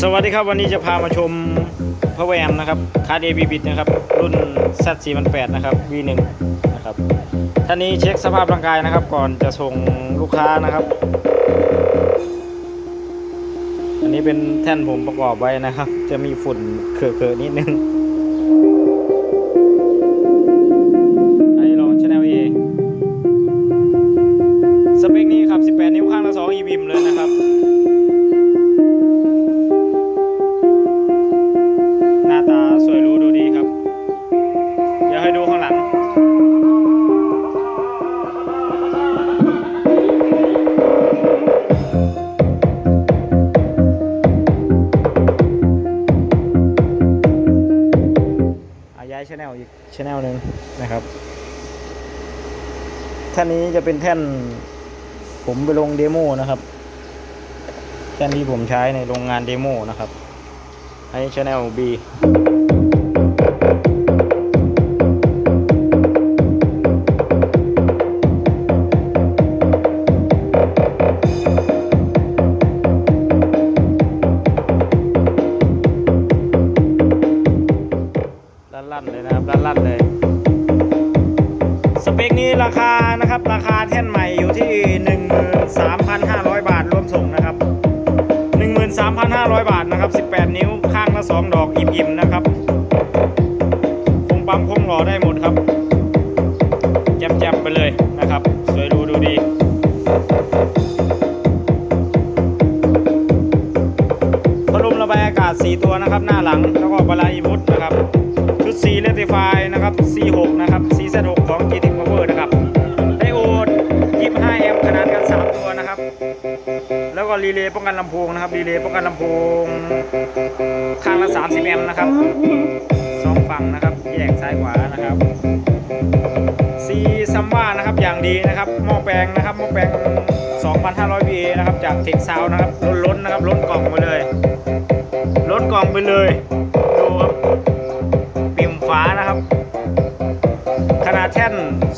สวัสดีครับวันนี้จะพามาชมพระแวมนะครับคาร์ดเอบีบิดนะครับ รุ่น Z 4 8นะครับ V1 นะครับท่านนี้เช็คสภาพร่างกายนะครับ ก่อนจะส่งลูกค้านะครับ อันนี้เป็นแท่นผมประกอบไว้นะครับ จะมีฝุ่นเขอะๆนิดนึง เดี๋ยดูข้างหลังอาย้ายชแนลอีกชแนลหนึ่งนะครับ แท่นนี้จะเป็นแท่นผมไปลงเดโมนะครับ แท่นที่ผมใช้ในโรงงานเดโมนะครับ ให้ชแนล B ลั่นเลยนะครับลั่นๆเลย สเปคนี้ราคานะครับ ราคาแท่นใหม่อยู่ที่ 13,500 บาทรวมส่งนะครับ 13,500 บาทนะครับ 18 นิ้วข้างละ 2 ดอกอิ่มๆนะครับคงปั๊มคงหล่อได้หมดครับแจ่มๆไปเลยนะครับ สวยดูดูดีพัดลมระบายอากาศ 4 ตัวนะครับ หน้าหลังแล้วก็บาลาอีมุดนะครับ ชุด C เลติฟายนะครับ C6 นะครับ CZ6 ของ GT Power นะครับ ไดโอด 25 แอมป์ขนาดกัน 3 ตัวนะครับ แล้วก็รีเลย์ป้องกันลำโพงนะครับ รีเลย์ป้องกันลำโพง ข้างละ 30 แอมป์นะครับสองฝั่งนะครับแยกซ้ายขวานะครับซีซัมบ้านะครับ อย่างดีนะครับ หม้อแปลงนะครับหม้อแปลง 2,500 VA นะครับ จากเทคซาวนะครับ ล้นๆนะครับ ล้นกล่องไปเลย ล้นกล่องไปเลย ดูครับ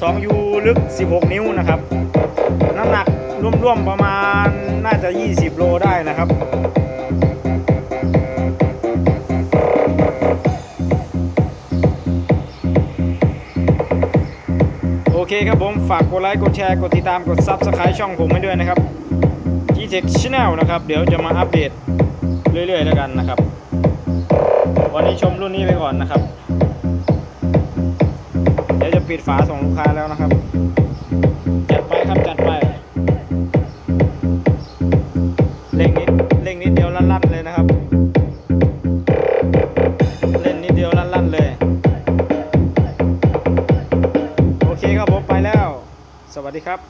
2U ลึก 16 นิ้วนะครับ น้ำหนักร่วมๆประมาณน่าจะ 20 โลได้นะครับโอเคครับผม ฝากกดไลค์ กดแชร์ กดติดตาม กดซับสไคร b ์ช่องผมให้ด้วยนะครับ g t e c h Channel นะครับ เดี๋ยวจะมาอัปเดตเรื่อยๆแล้วกันนะครับ วันนี้ชมรุ่นนี้ไปก่อนนะครับ ปิดฝาส่งลูกค้าแล้วนะครับ จัดไปครับจัดไปเร่งนิดเร่งนิดเดียวลั่นๆเลยนะครับเล่นนิดเดียวลั่นๆเลย โอเคครับผมไปแล้ว สวัสดีครับ